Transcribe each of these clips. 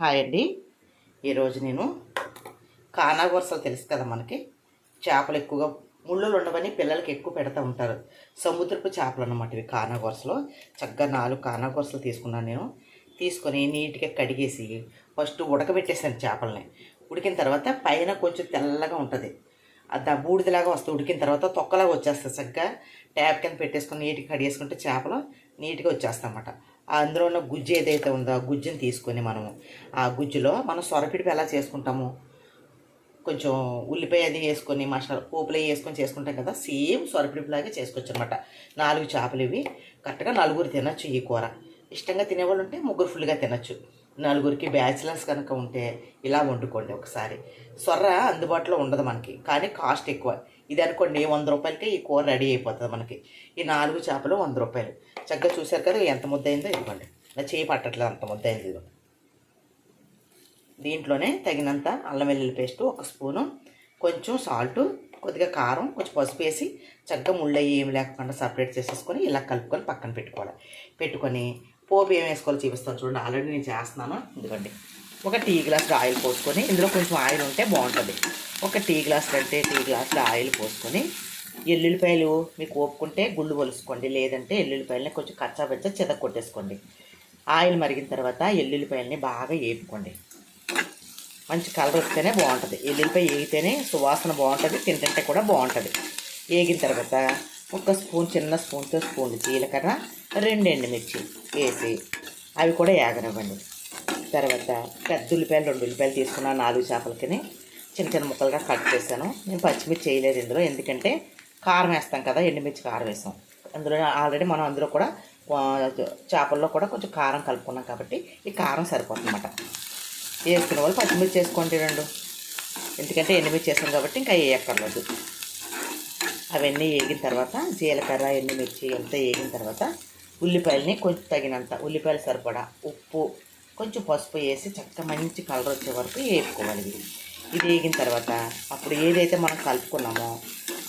Hi అండి. ఈరోజు నేను కానా కానాగొరసలు తెలుసు కదా మనకి? చేపలు ఎక్కువగా ముళ్ళులు ఉండవని పిల్లలకి ఎక్కువ పెడతా ఉంటారు. సముద్రపు చేపలు అన్నమాట ఇవి కానాగొరసలు చక్కగా నాలుగు కానా కానాగొరసలు తీసుకున్నాను నేను. తీసుకొని నీట్గా కడిగేసి ఫస్ట్ ఉడకబెట్టేసాను చేపలని. ఉడికిన తర్వాత పైన కొంచెం తెల్లగా ఉంటుంది. అది బూడిదలాగా వస్తుంది. ఉడికిన తర్వాత తొక్కలాగా వచ్చేస్తుంది. చక్కగా ట్యాప్ కింద పెట్టేసుకొని నీట్గా కడిగేసుకుంటే చేపలు నీట్గా వచ్చేస్తాయి అన్నమాట అందులో ఉన్న గుజ్జు ఏదైతే ఉందో ఆ గుజ్జుని తీసుకొని మనము ఆ గుజ్జులో మనం సొరపిడిపి ఎలా చేసుకుంటాము? కొంచెం ఉల్లిపాయ అది వేసుకొని మసాలా పోపులు అవి వేసుకొని చేసుకుంటాం కదా సేమ్ సొరపిడిపిలాగే చేసుకోవచ్చు అనమాట నాలుగు చేపలు ఇవి. కరెక్ట్గా నలుగురు తినచ్చు ఈ కూర. ఇష్టంగా తినేవాళ్ళు ఉంటే ముగ్గురు ఫుల్గా తినచ్చు. నలుగురికి బ్యాచిలర్స్ కనుక ఉంటే ఇలా వండుకోండి ఒకసారి. సొర్ర అందుబాటులో ఉండదు మనకి కానీ కాస్ట్ ఎక్కువ. ఇది అనుకోండి వంద రూపాయలకే ఈ కూర రెడీ అయిపోతుంది మనకి. ఈ నాలుగు చేపలు వంద రూపాయలు. చక్కగా చూశారు కదా ఎంత ముద్ద అయిందో ఇవ్వండి నా చేయి పట్టట్లేదు అంత ముద్ద అయింది ఇది దీంట్లోనే తగినంత అల్లం వెల్లుల్లి పేస్ట్ ఒక స్పూను కొంచెం సాల్ట్ కొద్దిగా కారం కొంచెం పసుపు వేసి చక్కగా ముళ్ళు ఏమి లేకుండా సపరేట్ చేసేసుకొని ఇలా కలుపుకొని పక్కన పెట్టుకోవాలి. పెట్టుకొని పోపు ఏం వేసుకోవాలో చూపిస్తాను చూడండి ఆల్రెడీ నేను చేస్తున్నాను. ఎందుకండి ఒక టీ గ్లాస్ ఆయిల్ పోసుకొని ఇందులో కొంచెం ఆయిల్ ఉంటే బాగుంటుంది. ఒక టీ గ్లాస్ కంటే టీ గ్లాసులో ఆయిల్ పోసుకొని ఎల్లుల్లిపాయలు మీకు ఒప్పుకుంటే గుళ్ళు పొలుసుకోండి లేదంటే ఎల్లుల్లిపాయలని కొంచెం కచ్చా బెచ్చ చెద కొట్టేసుకోండి. ఆయిల్ మరిగిన తర్వాత ఎల్లుల్లిపాయలని బాగా వేపుకోండి మంచి కలర్ వస్తేనే బాగుంటుంది. ఎల్లుల్లిపాయ వేగితేనే సువాసన బాగుంటుంది తింటుంటే కూడా బాగుంటుంది. వేగిన తర్వాత ఒక స్పూన్ చిన్న స్పూన్తో స్పూన్ జీలకర్ర రెండు ఎండుమిర్చి వేసి అవి కూడా ఏగనివ్వండి. తర్వాత పెద్ద ఉల్లిపాయలు రెండు ఉల్లిపాయలు తీసుకున్నాను నాలుగు చేపలకి చిన్న చిన్న ముక్కలుగా కట్ చేశాను. నేను పచ్చిమిర్చి చేయలేదు ఇందులో ఎందుకంటే కారం వేస్తాం కదా ఎండుమిర్చి కారం వేసాం అందులో ఆల్రెడీ మనం అందులో కూడా చేపల్లో కూడా కొంచెం కారం కలుపుకున్నాం కాబట్టి ఈ కారం సరిపోతుంది అన్నమాట వేసుకునే వాళ్ళు పచ్చిమిర్చి వేసుకోండి రెండు. ఎందుకంటే ఎండుమిర్చి వేసాం కాబట్టి ఇంకా వేయక్కర్లేదు. అవన్నీ వేగిన తర్వాత జీలకర్ర ఎండుమిర్చి అంతా వేగిన తర్వాత ఉల్లిపాయలని కొంచెం తగినంత ఉల్లిపాయలు సరిపడా ఉప్పు కొంచెం పసుపు వేసి చక్కగా మంచి కలర్ వచ్చే వరకు వేపుకోవాలి. ఇది వేగిన తర్వాత అప్పుడు ఏదైతే మనం కలుపుకున్నామో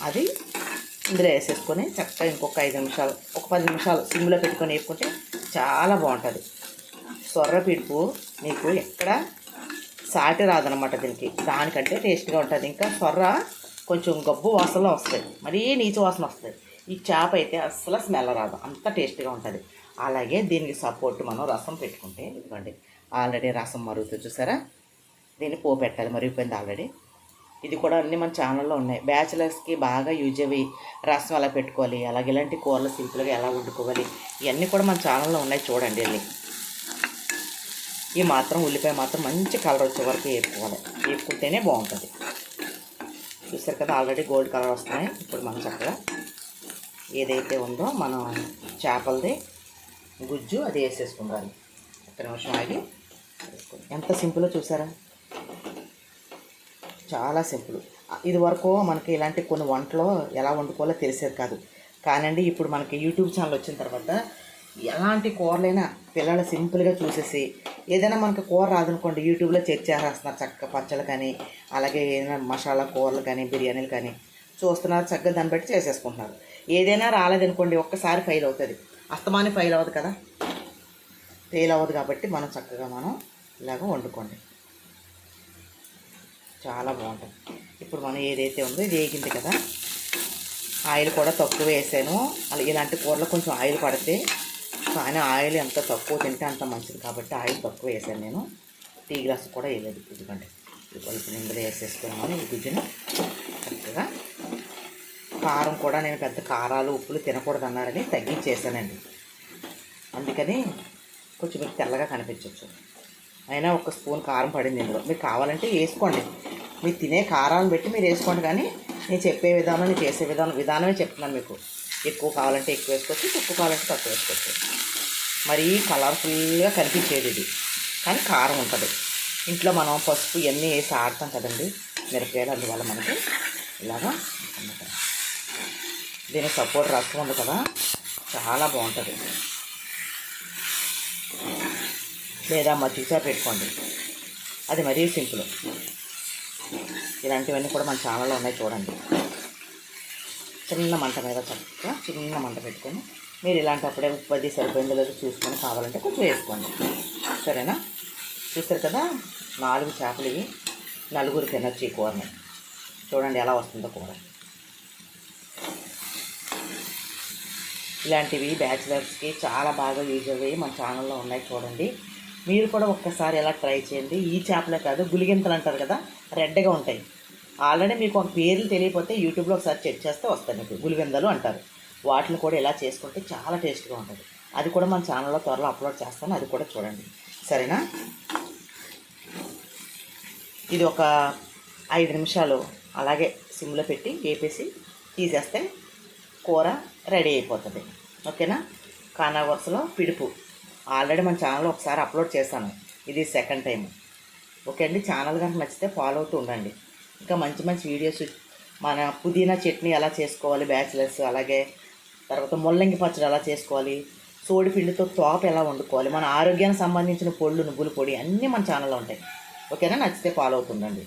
అది ఇందులో వేసేసుకొని చక్కగా ఇంకొక ఐదు నిమిషాలు ఒక పది నిమిషాలు సిమ్లో పెట్టుకొని వేపుకుంటే చాలా బాగుంటుంది. సొర్ర పిడుపు మీకు ఎక్కడ సాటి రాదనమాట దీనికి. దానికంటే టేస్ట్గా ఉంటుంది. ఇంకా సొర్ర కొంచెం గబ్బు వాసనలో వస్తాయి మరీ నీచు వాసన వస్తుంది. ఈ చేప అయితే అస్సలు స్మెల్ రాదు. అంత టేస్ట్గా ఉంటుంది. అలాగే దీనికి సపోర్ట్ మనం రసం పెట్టుకుంటే ఇదిగోండి. ఆల్రెడీ రసం మరుగుతుంది చూసారా? దీన్ని పో పెట్టాలి మరిగిపోయింది ఆల్రెడీ. ఇది కూడా అన్నీ మన ఛానల్లో ఉన్నాయి. బ్యాచిలర్స్కి బాగా యూజ్ అవి. రసం ఎలా పెట్టుకోవాలి. అలాగే ఇలాంటి కూరలు సింపుల్గా ఎలా వండుకోవాలి. ఇవన్నీ కూడా మన ఛానల్లో ఉన్నాయి చూడండి వెళ్ళి ఈ మాత్రం ఉల్లిపాయ మాత్రం మంచి కలర్ వచ్చే వరకు వేపుకోవాలి. వేపుకుంటేనే బాగుంటుంది. చూసారు కదా ఆల్రెడీ గోల్డ్ కలర్ వస్తున్నాయి. ఇప్పుడు మనం చక్కగా ఏదైతే ఉందో మనం చేపలది గుజ్జు అది వేసేసుకుంటారు ఒక్క నిమిషం ఆగి ఎంత సింపుల్లో చూసారా? చాలా సింపుల్. ఇది వరకు మనకి ఇలాంటి కొన్ని వంటలు ఎలా వండుకోవాలో తెలిసేది కాదు. కానండి ఇప్పుడు మనకి యూట్యూబ్ ఛానల్ వచ్చిన తర్వాత ఎలాంటి కూరలైనా పిల్లలు సింపుల్గా చూసేసి ఏదైనా మనకి కూర రాదనుకోండి యూట్యూబ్లో చెక్ చేసేస్తున్నారు చక్కగా పచ్చళ్ళు కానీ అలాగే ఏదైనా మసాలా కూరలు కానీ బిర్యానీలు కానీ చూస్తున్నారు చక్కగా దాన్ని బట్టి చేసేసుకుంటున్నారు. ఏదైనా రాలేదనుకోండి ఒక్కసారి ఫెయిల్ అవుతుంది. అస్తమాని ఫెయిల్ అవ్వదు కదా? ఫెయిల్ అవ్వదు కాబట్టి మనం చక్కగా మనం ఇలాగ వండుకోండి. చాలా బాగుంటుంది. ఇప్పుడు మనం ఏదైతే ఉందో ఇది వేగింది కదా ఆయిల్ కూడా తక్కువ వేసాను. అలా ఇలాంటి కూరలో కొంచెం ఆయిల్ పడితే కానీ ఆయిల్ ఎంత తక్కువ తింటే అంత మంచిది. కాబట్టి ఆయిల్ తక్కువ వేసాను నేను. టీ గ్లాస్ కూడా వేయలేదు. ఎందుకంటే ఇప్పుడు ఇందులో వేసేసుకున్నాను ఈ గుజ్జును చక్కగా కారం కూడా నేను పెద్ద కారాలు ఉప్పులు తినకూడదు అన్నారని తగ్గించేసానండి అందుకని కొంచెం మీకు తెల్లగా కనిపించవచ్చు అయినా ఒక స్పూన్ కారం పడింది ఇందులో. మీరు కావాలంటే వేసుకోండి. మీరు తినే కారాలను బట్టి మీరు వేసుకోండి కానీ నేను చెప్పే విధానం నేను చేసే విధానం విధానమే చెప్తున్నాను మీకు. ఎక్కువ కావాలంటే ఎక్కువ వేసుకోవచ్చు తక్కువ కావాలంటే తక్కువ వేసుకోవచ్చు. మరీ కలర్ఫుల్గా కనిపించేది ఇది. కానీ కారం ఉంటుంది. ఇంట్లో మనం పసుపు ఇవన్నీ వేసి ఆడతాం కదండి మిరపకాయలు అందువల్ల మనకి ఇలాగా దీనికి సపోర్ట్ రసం ఉంది కదా చాలా బాగుంటుంది. లేదా మజ్జిగ పెట్టుకోండి. అది మరీ సింపుల్. ఇలాంటివన్నీ కూడా మన ఛానల్లో ఉన్నాయి చూడండి. చిన్న మంట మీద చక్కగా చిన్న మంట పెట్టుకొని మీరు ఇలాంటప్పుడే ఉప్పు అది సరిపోయిందో లేదో చూసుకొని కావాలంటే కొంచెం వేసుకోండి. సరేనా? చూస్తారు కదా? నాలుగు చేపలు ఇవి. నలుగురు తినొచ్చు ఈ కూరని చూడండి ఎలా వస్తుందో కూర. ఇలాంటివి బ్యాచిలర్స్కి చాలా బాగా యూజ్ అయ్యి మన ఛానల్లో ఉన్నాయి చూడండి. మీరు కూడా ఒక్కసారి ఎలా ట్రై చేయండి. ఈ చేపలే కాదు గులిగింతలు అంటారు కదా? రెడ్గా ఉంటాయి. ఆల్రెడీ మీకు ఒక పేర్లు తెలియకపోతే యూట్యూబ్లో ఒకసారి చెక్ చేస్తే వస్తాయి మీకు. గులివిందలు అంటారు. వాటిని కూడా ఇలా చేసుకుంటే చాలా టేస్ట్గా ఉంటుంది. అది కూడా మన ఛానల్లో త్వరలో అప్లోడ్ చేస్తాను. అది కూడా చూడండి. సరేనా? ఇది ఒక ఐదు నిమిషాలు అలాగే సిమ్లో పెట్టి వేపేసి తీసేస్తే కూర రెడీ అయిపోతుంది. ఓకేనా? కానా వరుసలో పిడుపు. ఆల్రెడీ మన ఛానల్లో ఒకసారి అప్లోడ్ చేశాను. ఇది సెకండ్ టైం ఓకే అండి ఛానల్ కనుక నచ్చితే ఫాలో అవుతూ ఉండండి. ఇంకా మంచి మంచి వీడియోస్ మన పుదీనా చట్నీ ఎలా చేసుకోవాలి బ్యాచిలర్స్ అలాగే తర్వాత ముల్లంగి పచ్చడి ఎలా చేసుకోవాలి సోడి పిండితో తోప ఎలా వండుకోవాలి మన ఆరోగ్యానికి సంబంధించిన పొళ్ళు నువ్వుల పొడి అన్నీ మన ఛానల్లో ఉంటాయి. ఓకేనా? నచ్చితే ఫాలో అవుతుండండి